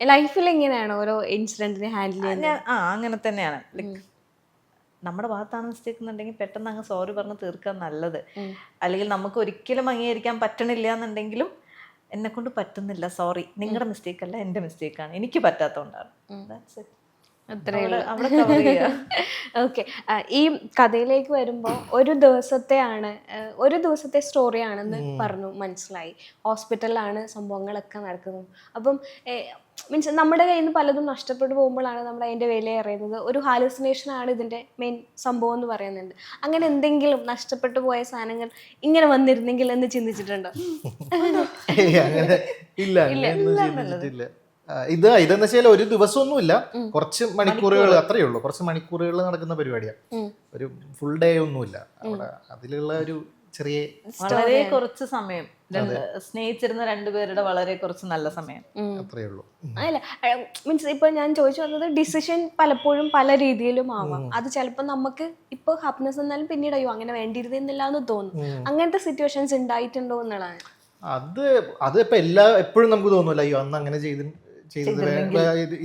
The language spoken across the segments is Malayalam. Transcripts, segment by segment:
ലൈഫിൽ എങ്ങനെയാണ് ഓരോ ഇൻസിഡന്റിനെ ഹാൻഡിൽ ചെയ്യുന്നത്? ആ അങ്ങനെ തന്നെയാണ്. ലൈക്ക് നമ്മുടെ ഭാഗത്താണ് മിസ്റ്റേക്ക് എന്നുണ്ടെങ്കിൽ പെട്ടെന്ന് അങ്ങ് സോറി പറഞ്ഞ് തീർക്കാൻ നല്ലത്. അല്ലെങ്കിൽ നമുക്ക് ഒരിക്കലും അംഗീകരിക്കാൻ പറ്റണില്ല എന്നുണ്ടെങ്കിലും എന്നെ കൊണ്ട് പറ്റുന്നില്ല. സോറി. നിങ്ങളുടെ മിസ്റ്റേക്ക് അല്ല എന്റെ മിസ്റ്റേക്കാണ് എനിക്ക് പറ്റാത്തതുകൊണ്ടാണ് ദാറ്റ്സ് it. ഓക്കെ ഈ കഥയിലേക്ക് വരുമ്പോൾ ഒരു ദിവസത്തെയാണ് ആണ് ഒരു ദിവസത്തെ സ്റ്റോറി ആണെന്ന് പറഞ്ഞു മനസ്സിലായി. ഹോസ്പിറ്റലിലാണ് സംഭവങ്ങളൊക്കെ നടക്കുന്നത്. അപ്പം മീൻസ് നമ്മുടെ കയ്യിൽ നിന്ന് പലതും നഷ്ടപ്പെട്ടു പോകുമ്പോഴാണ് നമ്മൾ അതിന്റെ വില അറിയുന്നത്. ഒരു ഹാലുസിനേഷൻ ആണ് ഇതിന്റെ മെയിൻ സംഭവം എന്ന് പറയുന്നുണ്ട്. അങ്ങനെ എന്തെങ്കിലും നഷ്ടപ്പെട്ടു പോയ സാധനങ്ങൾ ഇങ്ങനെ വന്നിരുന്നെങ്കിൽ എന്ന് ചിന്തിച്ചിട്ടുണ്ടോ? ഇല്ല. ഇത് ഇതെന്ന് വെച്ചാൽ ഒരു ദിവസമൊന്നുമില്ല. കുറച്ച് മണിക്കൂറുകൾ അത്രയേ ഉള്ളൂ. കുറച്ച് മണിക്കൂറുകൾ നടക്കുന്ന പരിപാടിയാണ് ഒരു ഫുൾ ഡേ ഒന്നുമില്ല. അവിടെ അതിലുള്ള ഒരു ചെറിയ വളരെ കുറച്ച് സമയം. സ്നേഹിച്ചിരുന്ന രണ്ടുപേരുടെ വളരെ കുറച്ച് നല്ല സമയം. അത്രയേ ഉള്ളൂ. അല്ല മീൻസ് ഇപ്പൊ ഞാൻ ചോദിച്ചു വന്നത് ഡിസിഷൻ പലപ്പോഴും പല രീതിയിലും ആവാം. അത് ചിലപ്പോൾ നമുക്ക് ഇപ്പൊ ഹാപ്പിനെസ് എന്നാലും പിന്നീട് അയ്യോ അങ്ങനെ വേണ്ടിയിരുന്നില്ല എന്ന് തോന്നുന്നു അങ്ങനത്തെ സിറ്റുവേഷൻസ് ഉണ്ടായിട്ടുണ്ടോ എന്നുള്ളതാണ്. അത് അത് ഇപ്പൊ എല്ലാ എപ്പോഴും നമുക്ക് തോന്നുമല്ലോ അയ്യോ അന്ന് അങ്ങനെ ചെയ്ത് ചെയ്തത്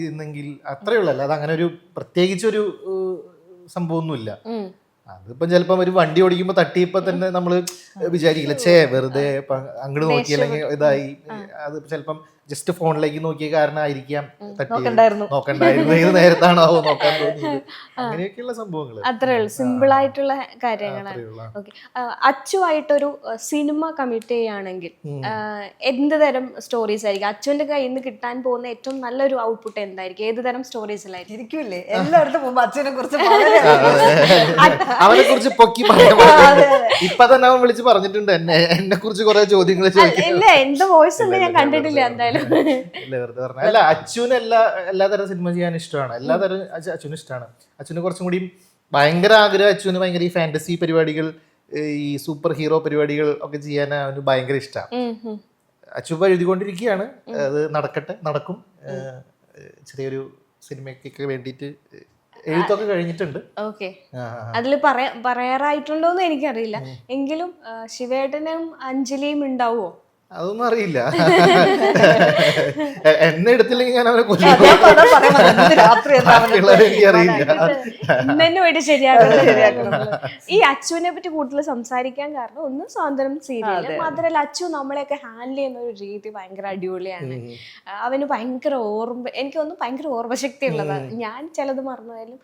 ഇന്നെങ്കിൽ അത്രയേ ഉള്ളൂ അല്ലാതെ അങ്ങനെ ഒരു പ്രത്യേകിച്ച് ഒരു സംഭവമൊന്നുമില്ല. അതിപ്പം ചിലപ്പം ഒരു വണ്ടി ഓടിക്കുമ്പോ തട്ടിയപ്പോ തന്നെ നമ്മൾ വിചാരിക്കില്ല ചേ വെറുതെ അങ്ങോട്ട് നോക്കി അല്ലെങ്കിൽ ഇതായി. അത് ചിലപ്പം ജസ്റ്റ് ഫോണിലേക്ക് നോക്കിയ കാരണമായിരിക്കാം നോക്കണ്ടായിരുന്നു. ഏത് നേരത്താണോ നോക്കാൻ തോന്നിയത്. അങ്ങനെയൊക്കെയുള്ള സംഭവങ്ങൾ അത്രേ ഉള്ളൂ. സിമ്പിൾ ആയിട്ടുള്ള കാര്യങ്ങളാണ്. ഓക്കെ. അച്ചുവായിട്ടൊരു സിനിമ കമ്മിറ്റ് ചെയ്യുകയാണെങ്കിൽ എന്ത് തരം സ്റ്റോറീസ് ആയിരിക്കും? അച്ചുവിന്റെ കയ്യിൽ നിന്ന് കിട്ടാൻ പോകുന്ന ഏറ്റവും നല്ലൊരു ഔട്ട്പുട്ട് എന്തായിരിക്കും? ഏത് തരം സ്റ്റോറീസിലായിരിക്കും ഇരിക്കൂലേ എല്ലായിടത്തും പോകുമ്പോ അച്ഛനെ കുറിച്ച് വളരെ അവനെ കുറിച്ച് പൊക്കി. ഇപ്പൊ തന്നെ അവൻ വിളിച്ച് പറഞ്ഞിട്ടുണ്ട് എന്നെ എന്നെ കുറിച്ച് കുറെ ചോദ്യങ്ങൾ ചോദിക്കും ഇല്ല എന്റെ വോയിസ് ഒന്നും ഞാൻ കണ്ടിട്ടില്ല എന്തായാലും. ഇല്ല? വെറുതെ പറഞ്ഞ. അല്ല അച്ഛന് എല്ലാ എല്ലാതരം സിനിമ ചെയ്യാൻ ഇഷ്ടമാണ്. എല്ലാതരം അച്ഛ- അച്ഛന് ഇഷ്ടമാണ് അച്ഛന് കുറച്ചും കൂടി ഭയങ്കര ആഗ്രഹം അച്ഛന് ഭയങ്കര ഈ ഫാന്റസി പരിപാടികൾ ഈ സൂപ്പർ ഹീറോ പരിപാടികൾ ഒക്കെ ചെയ്യാൻ അവന് ഭയങ്കര ഇഷ്ടമാണ്. അച്ഛൻ ഇപ്പൊ എഴുതിക്കൊണ്ടിരിക്കുകയാണ്. അത് നടക്കട്ടെ നടക്കും. ചെറിയൊരു സിനിമയ്ക്കൊക്കെ വേണ്ടിയിട്ട് എഴുത്തൊക്കെ കഴിഞ്ഞിട്ടുണ്ട്. ഓക്കെ. അതിൽ പറയാ പറയാറായിട്ടുണ്ടോന്ന് എനിക്കറിയില്ല. എങ്കിലും ശിവേട്ടനും അഞ്ജലിയും ഉണ്ടാവുമോ അതൊന്നും അറിയില്ല. എന്നെ എടുത്തില്ലെങ്കിൽ ഞാൻ അവനെ കൊല്ലും. എനിക്കറിയില്ല ശരിയാക്കണം. ഈ അച്ചുവിനെ പറ്റി കൂടുതൽ സംസാരിക്കാൻ കാരണം ഒന്ന് സ്വാതന്ത്ര്യം സീരിയൽ മാത്രമല്ല അച്ചു നമ്മളെയൊക്കെ ഹാൻഡിൽ ചെയ്യുന്ന ഒരു രീതി ഭയങ്കര അടിപൊളിയാണ്. അവന് ഭയങ്കര ഓർമ്മ എനിക്ക് തോന്നുന്നു ഭയങ്കര ഓർമ്മശക്തി ഉള്ളതാണ് ഞാൻ ചിലത് മറന്നുപോയാലും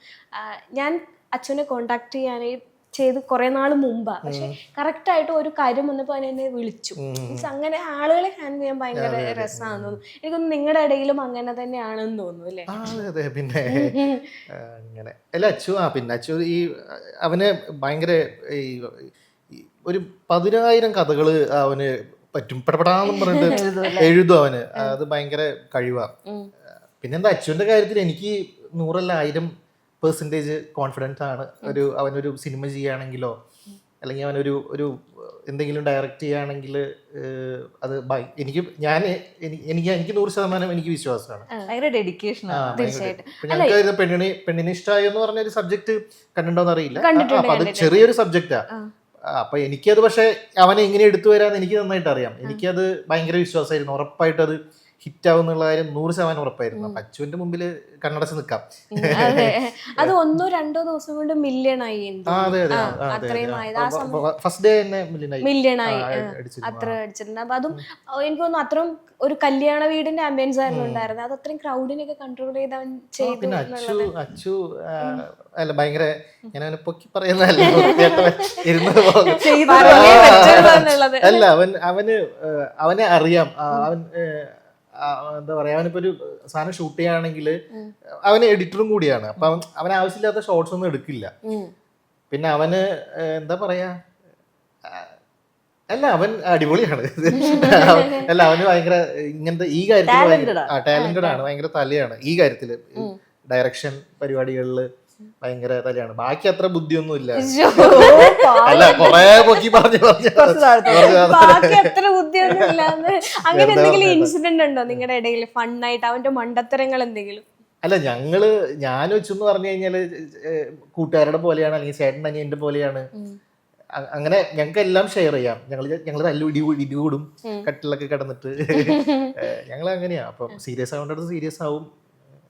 ഞാൻ അച്ഛനെ കോണ്ടാക്ട് ചെയ്യാനായി ചെയ്ത് കുറെ നാൾ മുമ്പാ. പക്ഷെ കറക്റ്റ് ആയിട്ട് ഒരു കാര്യം വന്നപ്പോൾ അതിനെ എന്നെ വിളിച്ചു. അങ്ങനെ ആളുകളെ ഹാൻഡിൽ ചെയ്യാൻ ഭയങ്കര രസമാണെന്ന് തോന്നുന്നു എനിക്കൊന്ന് നിങ്ങളുടെ ഇടയിലും അങ്ങനെ തന്നെയാണെന്ന് തോന്നുന്നു അല്ലേ? അതെ പിന്നെ അങ്ങനെ. അല്ല അച്ചു ആ പിന്നെ അച്ചു ഈ അവന് ഭയങ്കര ഈ ഈ ഒരു പതിനായിരം കഥകൾ അവന് പറ്റും. പെടപെടാന്ന് പറഞ്ഞിട്ട് എഴുതും അവന്. അത് ഭയങ്കര കഴിവാ. പിന്നെന്താ അച്ചുവിന്റെ കാര്യത്തിൽ എനിക്ക് നൂറല്ല ആയിരം പെർസെന്റേജ് കോൺഫിഡൻസ് ആണ്. ഒരു അവനൊരു സിനിമ ചെയ്യുകയാണെങ്കിലോ അല്ലെങ്കിൽ അവനൊരു ഒരു എന്തെങ്കിലും ഡയറക്റ്റ് ചെയ്യുകയാണെങ്കിൽ അത് ബൈ എനിക്ക് ഞാൻ എനിക്ക് എനിക്ക് നൂറ് ശതമാനം എനിക്ക് വിശ്വാസമാണ്. ഭയങ്കര ഡെഡിക്കേഷൻ ഞങ്ങൾക്ക് പെണ്ണിനെ പെണ്ണിനെ ഇഷ്ടമായി എന്ന് പറഞ്ഞ ഒരു സബ്ജക്ട് കണ്ടിട്ടുണ്ടോന്ന് അറിയില്ല അപ്പൊ അത് ചെറിയൊരു സബ്ജക്റ്റാ അപ്പൊ എനിക്കത് പക്ഷെ അവനെ എങ്ങനെ എടുത്തു വരാന്ന് എനിക്ക് നന്നായിട്ട് അറിയാം എനിക്കത് ഭയങ്കര വിശ്വാസമായിരുന്നു. ഉറപ്പായിട്ട് അത് ഹിറ്റ് ആവും എന്നുള്ള കാര്യം നൂറ് ശതമാനം ഉറപ്പായിരുന്നു. അപ്പൊ അച്ചുവിന്റെ മുമ്പിൽ കണ്ണടച്ച് നിൽക്കാം അതെ. ഒന്നോ രണ്ടോ ദിവസം കൊണ്ട് മില്യൺ ആയി അതെ അതെ ഫസ്റ്റ് ഡേ തന്നെ മില്യൺ ആയി. അത്ര അടിച്ചിട്ടുണ്ട്. അപ്പൊ അതും എനിക്ക് തോന്നുന്നു അത്രയും ഒരു കല്യാണ വീടിന്റെ ആംബിയൻസ് ആയിരുന്നു ഉണ്ടായിരുന്നത്. അത് അത്രയും ക്രൗഡിനൊക്കെ കൺട്രോൾ ചെയ്ത് അവൻ ചെയ്തു അച്ചു അച്ചു അല്ല ഭയങ്കര ഞാൻ അവനെ പൊക്കി പറയുന്നതല്ല. അല്ല അവൻ അവന് അവനെ അറിയാം. അവൻ എന്താ പറയാ അവനിപ്പോ ഒരു സാധനം ഷൂട്ട് ചെയ്യുകയാണെങ്കിൽ അവന് എഡിറ്ററും കൂടിയാണ്. അപ്പൊ അവൻ ആവശ്യമില്ലാത്ത ഷോർട്സ് ഒന്നും എടുക്കില്ല. പിന്നെ അവന് എന്താ പറയാ അല്ല അവൻ അടിപൊളിയാണ്. അല്ല അവന് ഭയങ്കര ഇങ്ങനത്തെ ഈ കാര്യത്തിൽ ടാലന്റഡ് ആണ് ഭയങ്കര തലയാണ്. ഈ കാര്യത്തിൽ ഡയറക്ഷൻ പരിപാടികളിൽ ഭയങ്കര തലയാണ്. ബാക്കി അത്ര ബുദ്ധിയൊന്നും ഇല്ല. അല്ല കൊറേ പൊക്കി പറഞ്ഞു അങ്ങനെ എന്തെങ്കിലും ഇൻസിഡന്റ് ഉണ്ടോ നിങ്ങളുടെ ഇടയിൽ ഫണ്ണായിട്ട് അവന്റെ മണ്ടത്തരങ്ങൾ എന്തെങ്കിലും? അല്ല ഞങ്ങൾ ഞാൻ വെച്ചെന്ന് പറഞ്ഞു കഴിഞ്ഞാൽ കൂട്ടുകാരുടെ പോലെയാണ് അല്ലെങ്കിൽ ചേട്ടൻ അനിയന്റെ പോലെയാണ്. അങ്ങനെ ഞങ്ങൾക്ക് എല്ലാം ഷെയർ ചെയ്യാം. ഞങ്ങൾ ഞങ്ങൾ നല്ല ഇടി ഇടി കൂടും. കട്ടിലൊക്കെ കിടന്നിട്ട്. ഞങ്ങൾ അങ്ങനെയാ അപ്പം സീരിയസ് ആവേണ്ടത് സീരിയസ് ആവും.